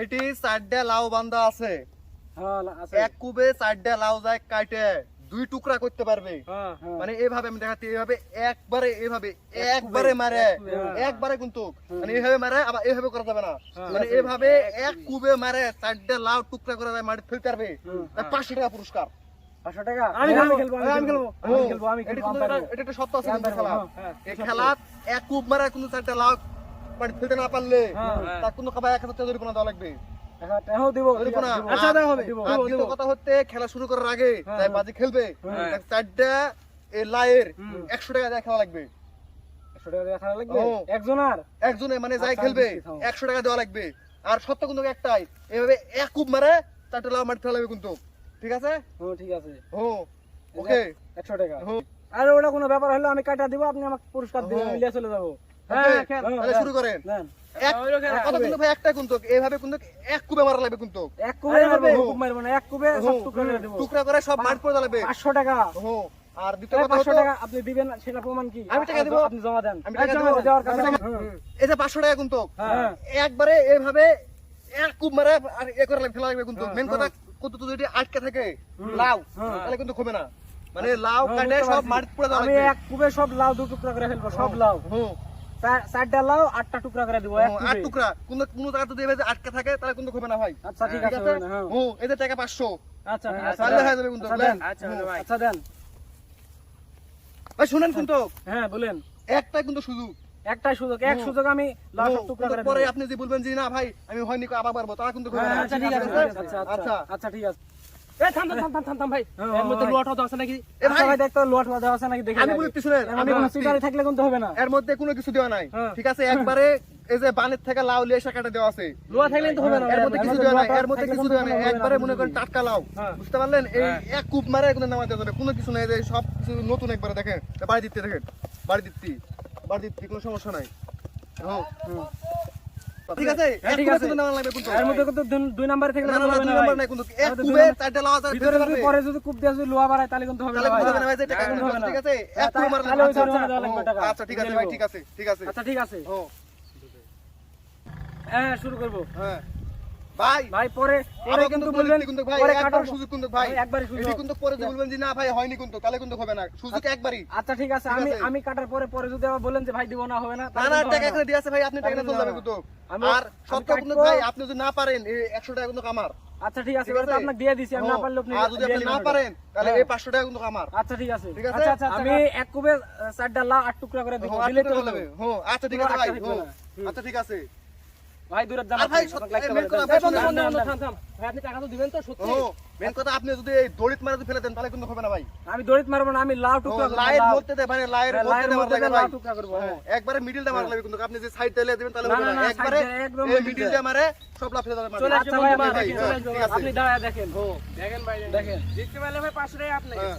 এটি চারটা লাউ বান্ধা আছে। হ্যাঁ এক কুবে চারটা লাউ যায় কাটে দুই টুকরা করতে পারবে। হ্যাঁ হ্যাঁ। মানে এইভাবে আমি দেখাচ্ছি এইভাবে একবারে এইভাবে একবারে মারে। একবারে কিন্তু। মানে এইভাবে মারে আবার এইভাবে করা যাবে না। মানে এইভাবে এক কুবে মারে চারটে লাউ টুকরা করে দেয় মাটি ফেলতে পারবে। পাঁচশো টাকা পুরস্কার। পাঁচশো টাকা? আমি আমি খেলব, খেলব আমি খেলব। আমি খেলব আমি এটা খেলব এটা- একটা সত্য আছে আমি খেলা। এই খেলাত এক কুব মারে কিন্তু চারটা লাউ মানে ফেলতে না পারলে হ্যাঁ। তার কোনো খাবার এক হাজার টাকা জরিমানা দেওয়া লাগবে। আচ্ছা, দেওয়া। কথা হচ্ছে খেলা শুরু করার আগে হ্যাঁ, হ্যাঁ। বাজি খেলবে। হ্যাঁ। চারটা লাইয়ের একশো টাকা দিয়ে খেলা লাগবে। একজনে মানে যাই আচ্ছা, খেলবে একশো টাকা দেওয়া লাগবে। আর সত্য কিন্তু একটাই এভাবে এক কুপ মারে চারটে মাটি ফেলা লাগবে কিন্তু। ঠিক আছে? ঠিক আছে। ও ওকে। একশো টাকা। আর ওটা কোনো ব্যাপার হলো আমি কাটা দিব আপনি আমাকে পুরস্কার দিবেন চলে যাব। হ্যাঁ, শুরু করেন। কুবে আরে। কুব কুবে পাঁচশো টাকা। আর দ্বিতীয় কথা টাকা আপনি দিবেন সেটা প্রমাণ কি? আমি টাকা দিব। আপনি জমা দেন। আমি টাকা দিব। জমা দেওয়ার কাছে আমি হুম। এই যে পাঁচশো টাকা কিন্তু। হ্যাঁ। একবারে এইভাবে এক কুপ মারে আর এ করে ফেলা লাগবে কিন্তু। হ্যাঁ, মেন কথা কত তো যদি আটকে থাকে লাউ হ্যাঁ। তাহলে কিন্তু হবে না। মানে লাউ হ্যাঁ, কাটে সব। মাটি পড়ে আমি এক কুবে সব লাউ দু টুকরা করে ফেলব সব লাউ। হুম চারটা লাউ আটটা টুকরা করে দিব আট টুকরা। কোন কোন জায়গা যদি এভাবে আটকে থাকে তাহলে কিন্তু হবে না ভাই। আচ্ছা ঠিক আছে এদের টাকা আচ্ছা আচ্ছা? দেন। শুনেন কিন্তু। হ্যাঁ বলেন। একটা কিন্তু সুযোগ। একটাই সুযোগ এক সুযোগ আমি টুকরা করে পরে আপনি যদি বলবেন যে না ভাই আমি হয়নি আবার পারব তারা কিন্তু হ্যাঁ, আচ্ছা ঠিক আছে? আচ্ছা আচ্ছা আচ্ছা। আচ্ছা ঠিক আছে। এর মধ্যে কোনো কোনো কিছু দেওয়া নাই। ঠিক আছে একবারে এই যে বানের থেকে লাউ লিয়ে কাটা দেওয়া আছে। লোয়া থাকলে তো হবে না এর মধ্যে কিছু দেওয়া নাই এর মধ্যে কিছু দেওয়া নাই। কোনো হবে না, একবারে মনে করেন টাটকা লাউ। হ্যাঁ। বুঝতে পারলেন? এই। এক কূপ মারে এখন নামাতে যাবে কোনো কিছু নাই যে সব কিছু নতুন একবারে দেখেন। বাড়ি দিতে দেখেন। বাড়ি দিচ্ছি বাড়ি দিচ্ছি কোনো সমস্যা নাই। হ্যাঁ। ঠিক আছে হ্যাঁ, ঠিক আছে। কিন্তু লাগবে কিন্তু এর মধ্যে কিন্তু দুই- দুই নাম্বারে থাকলে না না কিন্তু না হবে দুই না নাই কিন্তু। এক আমাদের দুই কূপে নম্বর- চারটে লাউ আছে ভিতরে যদি পরে যদি কূপ দিয়ে যদি লোহা বাড়ায় তাহলে কিন্তু হবে না তাহলে ভাই। বুঝতে পারবেন ভাই? যে টাকা কিন্তু হবে না। ঠিক আছে? এক মারলে আচ্ছা। আচ্ছা আছে ভাই ঠিক আছে ঠিক আছে। আচ্ছা ঠিক আছে। হ্যাঁ শুরু করব। হ্যাঁ। ভাই ভাই পরে পরে কিন্তু কিন্তু বলবেন বলবেন কিন্তু ভাই একবার সুযোগ কিন্তু ভাই। ভাই, সুযোগ। কিন্তু পরে যদি বলবেন যে না ভাই হয়নি কিন্তু তাহলে কিন্তু হবে না। সুযোগ একবারই। আচ্ছা ঠিক আছে। আমি আমি কাটার পরে পরে যদি আবার বলেন যে ভাই দিব না হবে না না না টাকা দিয়ে আছে ভাই আপনি টাকা চলে যাবে কিন্তু আর সত্য কিন্তু ভাই আপনি যদি না পারেন এই একশো টাকা কিন্তু আমার। আচ্ছা ঠিক আছে। এবার আপনাকে দিয়ে দিছি আমি না পারলে আপনি আর যদি আপনি না পারেন তাহলে হ্যাঁ। এই পাঁচশো টাকা কিন্তু আমার। আচ্ছা ঠিক আছে। ঠিক আছে? আচ্ছা আচ্ছা আমি এক কুবে চারটা লাউ আট টুকরা করে দিব। হ্যাঁ, দিলে তো হবে। হ্যাঁ, আচ্ছা ঠিক আছে ভাই হ্যাঁ, আচ্ছা ঠিক আছে। ভাই দূরে ভাই কথা, থাম থাম। ভাই আপনি টাকা তো দিবেন তো সত্যি। মেন কথা আপনি যদি এই দড়িত মারে ফেলে দেন তাহলে কিন্তু হবে না ভাই। আমি দড়িত মারবো না আমি লাউ টুকরা দে মানে হ্যাঁ, লাউ টুকরা করব, হ্যাঁ। একবারে মিডিল কিন্তু আপনি যে সাইড দিয়ে দিবেন তাহলে হবে না, একবারে একদম এই মিডিল দিয়ে। দিয়ে মারে সব লাফ ফেলে দেবে চলে ভাই, আপনি দেখেন, দাঁড়ায় দেখেন। দেখেন ভাই দেখেন। জিততে পারলে ভাই টাকা আপনি। হ্যাঁ।